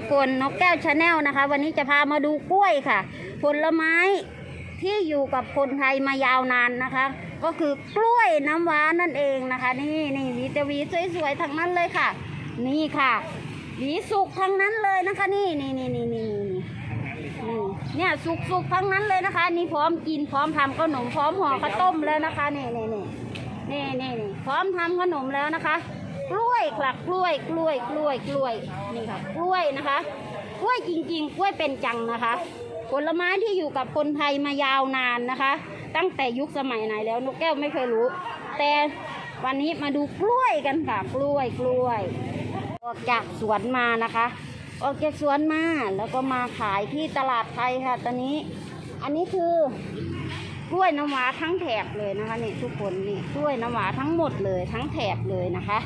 กคนนกแก้วชาแนลนะคะ วันนี้จะพามาดูกล้วยค่ะ ผลไม้ที่อยู่กับคนไทยมายาวนานนะคะ ก็คือกล้วยน้ำว้านั่นเองนะคะ นี่นี่มีแต่วีสวยๆทั้งนั้นเลยค่ะ นี่ค่ะหวีสุกทั้งนั้นเลยนะคะ นี่นี่นี่นี่นี่นี่เนี่ยสุกสุกๆทั้งนั้นเลยนะคะ นี่พร้อมกินพร้อมทำขนมพร้อมห่อข้าวต้มแล้วนะคะนี่นี่นี่นี่นี่นี่พร้อมทำขนมแล้วนะคะ กล้วยค่ะกล้วยกล้วยกล้วยกล้วยนี่ค่ะกล้วยนะคะกล้วยจริง ๆ กล้วยเป็นจังนะคะ ผลไม้ที่อยู่กับคนไทยมายาวนานนะคะ ตั้งแต่ยุคสมัยไหนแล้วนกแก้วไม่เคยรู้ แต่วันนี้มาดูกล้วยกันค่ะกล้วยกล้วย ออกจากสวนมานะคะ ออกจากสวนมาแล้วก็มาขายที่ตลาดไทยค่ะตอนนี้ อันนี้คือ กล้วยน้ำว้าทั้งแถบเลยนะคะนี่ทุกคนนี่กล้วยน้ำว้าทั้งหมดเลยทั้งแถบเลยนะคะ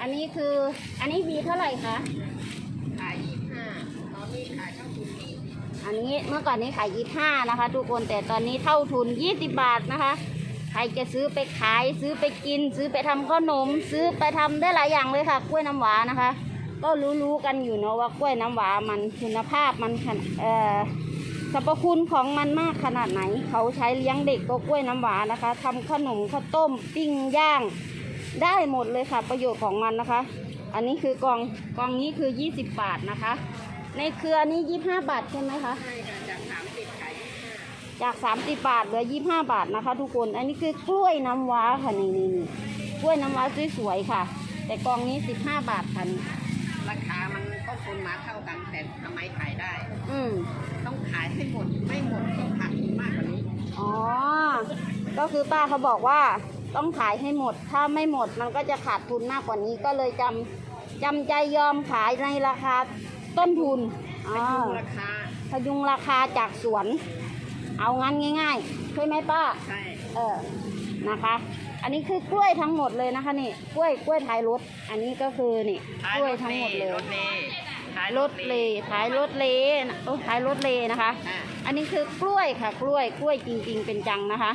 อันนี้คืออันนี้วีเท่าไหร่คะขายยี่ห้าตอนนี้ขายเท่าทุนนี้อันนี้เมื่อก่อนนี้ขายยี่ห้านะคะ ทุกคนแต่ตอนนี้เท่าทุนยี่สิบบาทนะคะใครจะซื้อไปขายซื้อไปกิน ซื้อไปทำขนม ซื้อไปทำได้หลายอย่างเลยค่ะ กล้วยน้ำหวานะคะ ก็รู้ๆกันอยู่เนาะว่ากล้วยน้ำหวามันคุณภาพมันขนเอ่อ สรรพคุณของมันมากขนาดไหน เขาใช้เลี้ยงเด็กก็กล้วยน้ำหวานะคะทำขนมข้าวต้มปิ้งย่าง ได้หมดเลยค่ะ ประโยชน์ของมันนะคะ อันนี้คือกล่องกล่องนี้คือ 20 บาทนะคะ ในเครือนี้ 25 บาทใช่ไหมคะใช่ค่ะจากสามสิบขายยี่ห้าจาก30บาทเหลือ 25 บาทนะคะ ทุกคน อันนี้คือกล้วยน้ำว้าค่ะนี่นี่นี่กล้วยน้ำว้าสวยๆค่ะ แต่กล่องนี้ 15 บาทค่ะนี่ราคา มันต้นทุนมาเท่ากันแต่ทำไมขายได้ อืมต้องขายให้หมดไม่หมดต้องขาดทุนมากกว่านี้อ๋อ ก็คือป้าเขาบอกว่าต้องขายให้หมด ถ้าไม่หมดมันก็จะขาดทุนมากกว่านี้ก็เลยจำจำใจยอมขายในราคาต้นทุนพอ่ายุงราคาพยุงราคาจากสวน เอางั้นง่ายๆใช่ไหมป้า ใช่เออ นะคะ อันนี้คือกล้วยทั้งหมดเลยนะคะนี่ กล้วยกล้วยท้ายรถ อันนี้ก็คือนี่ กล้วยทั้งหมดเลยรถเล ขายรถเลท้ายรถเลนะโอ้ท้ายรถเลนะคะ อ่าอันนี้คือกล้วยค่ะ กล้วยกล้วยจริง ๆ เป็นจังนะคะ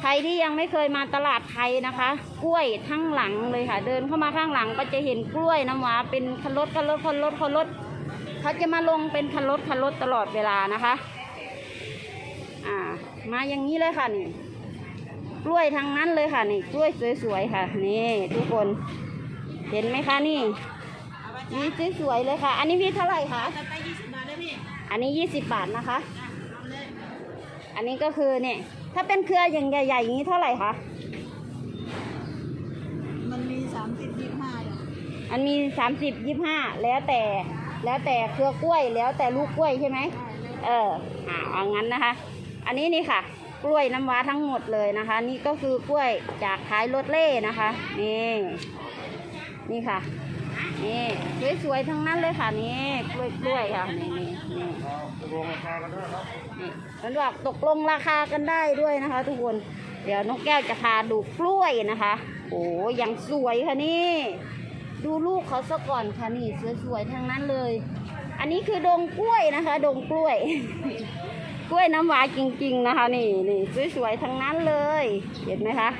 ใครที่ยังไม่เคยมาตลาดไทยนะคะ กล้วยทั้งหลังเลยค่ะ เดินเข้ามาข้างหลังก็จะเห็นกล้วยน้ำว้าเป็นคันรถคันรถคันรถคันรถเขาจะมาลงเป็นคันรถคันรถตลอดเวลานะคะ อ่า มาอย่างนี้เลยค่ะนี่ กล้วยทั้งนั้นเลยค่ะนี่กล้วยสวยๆค่ะ นี่ทุกคน เห็นไหมคะนี่ วีสวยๆเลยค่ะ อันนี้วีเท่าไหร่คะจะไปยี่สิบบาทได้พี่อันนี้ยี่สิบบาทนะคะ เอาเลยอันนี้ก็คือเนี่ยถ้าเป็นเครืออย่างใหญ่ๆอย่างนี้เท่าไหร่คะ มันมีสามสิบยี่ห้าอันมีสามสิบยี่ห้าแล้วแต่แล้วแต่เครือกล้วยแล้วแต่ลูกกล้วยใช่ไหมเอออ่าเอางั้นนะคะ อันนี้นี่ค่ะ กล้วยน้ำว้าทั้งหมดเลยนะคะ นี่ก็คือกล้วยจากท้ายรถเล่นะคะ นี่ นี่ค่ะ นี่สวยๆทั้งนั้นเลยค่ะนี่กล้วยกล้วยๆค่ะนี่นี่นี่นี่มันบอกตกลงราคากันได้ด้วยนะคะ ทุกคนเดี๋ยวนกแก้วจะพาดูกล้วยนะคะ โอ้ยังสวยค่ะนี่ ดูลูกเขาซะก่อนค่ะนี่สวยๆทั้งนั้นเลย อันนี้คือดงกล้วยนะคะ ดงกล้วย กล้วยน้ำว้าจริง ๆนะคะ นี่นี่สวยๆทั้งนั้นเลย เห็นไหมคะ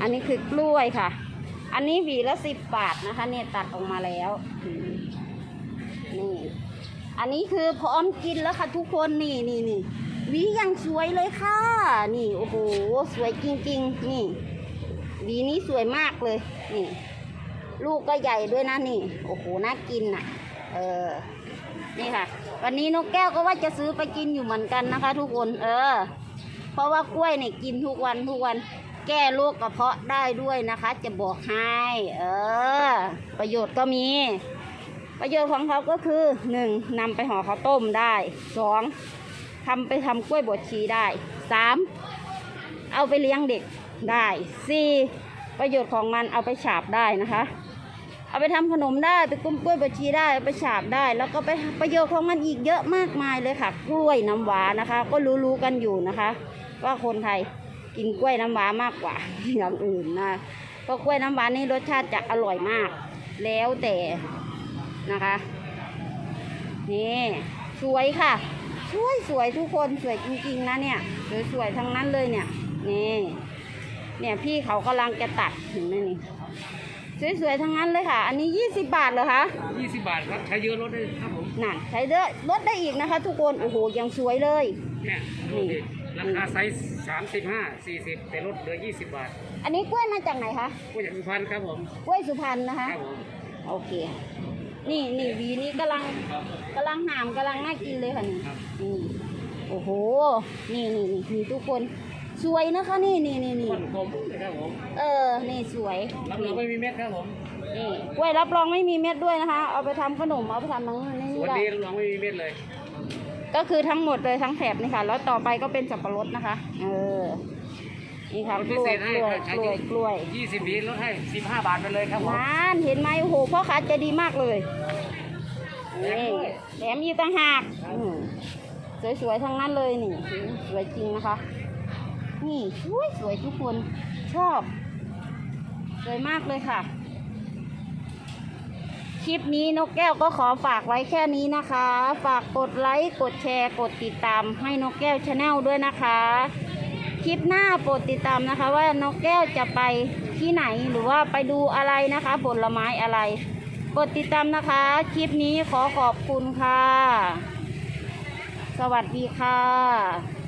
อันนี้คือกล้วยค่ะ อันนี้หวีละสิบบาทนะคะเนี่ยตัดออกมาแล้วนี่ อันนี้คือพร้อมกินแล้วค่ะทุกคนนี่นี่นี่หวียังสวยเลยค่ะ นี่โอ้โหสวยจริงๆ นี่หวีนี้สวยมากเลย นี่ ลูกก็ใหญ่ด้วยนะนี่ โอ้โหน่ากินอะ เออ นี่ค่ะ วันนี้นกแก้วก็ว่าจะซื้อไปกินอยู่เหมือนกันนะคะ ทุกคน เออ เพราะว่ากล้วยเนี่ยกินทุกวันทุกวัน แก้โรคกระเพาะได้ด้วยนะคะ จะบอกให้เออ ประโยชน์ก็มี ประโยชน์ของเขาก็คือหนึ่งนำไปห่อข้าวต้มได้สองทำไปทำกล้วยบดชีได้สามเอาไปเลี้ยงเด็กได้สี่ประโยชน์ของมันเอาไปฉาบได้นะคะ เอาไปทำขนมได้ไปกุ้มกล้วยบดชีได้เอาไปฉาบได้ แล้วก็ไปประโยชน์ของมันอีกเยอะมากมายเลยค่ะ กล้วยน้ำว้านะคะ ก็รู้ๆกันอยู่นะคะ ว่าคนไทย กินกล้วยน้ำว้ามากกว่าอย่างอื่นนะเพราะกล้วยน้ำว้านี่รสชาติจะอร่อยมาก แล้วแต่นะคะ นี่สวยค่ะ สวยสวยทุกคนสวยจริงๆนะเนี่ย สวยสวยๆทั้งนั้นเลยเนี่ย นี่ เนี่ยพี่เขากำลังจะตัดเห็นไหมนี่สวยๆทั้งนั้นเลยค่ะ อันนี้ 20 บาทเหรอคะยี่สิบบาทครับ ใช้เยอะลดได้ครับผม นั่น ใช้เด้อลดได้อีกนะคะ ทุกคน โอ้โห ยังสวยเลยเนี่ยดูดิ ราคาไซส์สามสิบห้าสี่สิบแต่ลดเหลือยี่สิบบาทอันนี้กล้วยมาจากไหนคะก็อย่างพันครับผม กล้วยสุพรรณนะคะ ครับผม โอเค นี่นี่วีนี้กำลังกำลังหามกำลังน่ากินเลยค่ะนี่นี่โอ้โห นี่นี่นี่นี่ทุกคน สวยนะคะ นี่นี่นี่นี่ต้นกลมนะครับผมเออ นี่สวยรับรองไม่มีเม็ดครับผม นี่กล้วยรับรองไม่มีเม็ดด้วยนะคะ เอาไปทำขนมเอาไปทำน้ำนี่วันได้ นี้รับรองไม่มีเม็ดเลย ก็คือทั้งหมดเลยทั้งแถบนี่ค่ะ แล้วต่อไปก็เป็นสับปะรดนะคะ เออ นี่ค่ะลดกพิล้วเศยษให้กล้วยใช้กล้วยกล้วยยี่สิบปีลดให้สิบห้าบาทไปเลยครับผมนานเห็นไหมโอ้โหพ่อค้าใจดีมากเลยแถมนี่ด้วยแถมอีกต่างหากอืมสวยๆทั้งนั้นเลยนี่ สวยจริงนะคะ นี่สวยสวยทุกคนชอบ สวยมากเลยค่ะ คลิปนี้นกแก้วก็ขอฝากไว้แค่นี้นะคะ ฝากกดไลค์กดแชร์ กดติดตามให้นกแก้วชาแนลด้วยนะคะ คลิปหน้าโปรดติดตามนะคะ ว่านกแก้วจะไปที่ไหนหรือว่าไปดูอะไรนะคะ ผลไม้อะไร กดติดตามนะคะ คลิปนี้ขอขอบคุณค่ะ สวัสดีค่ะ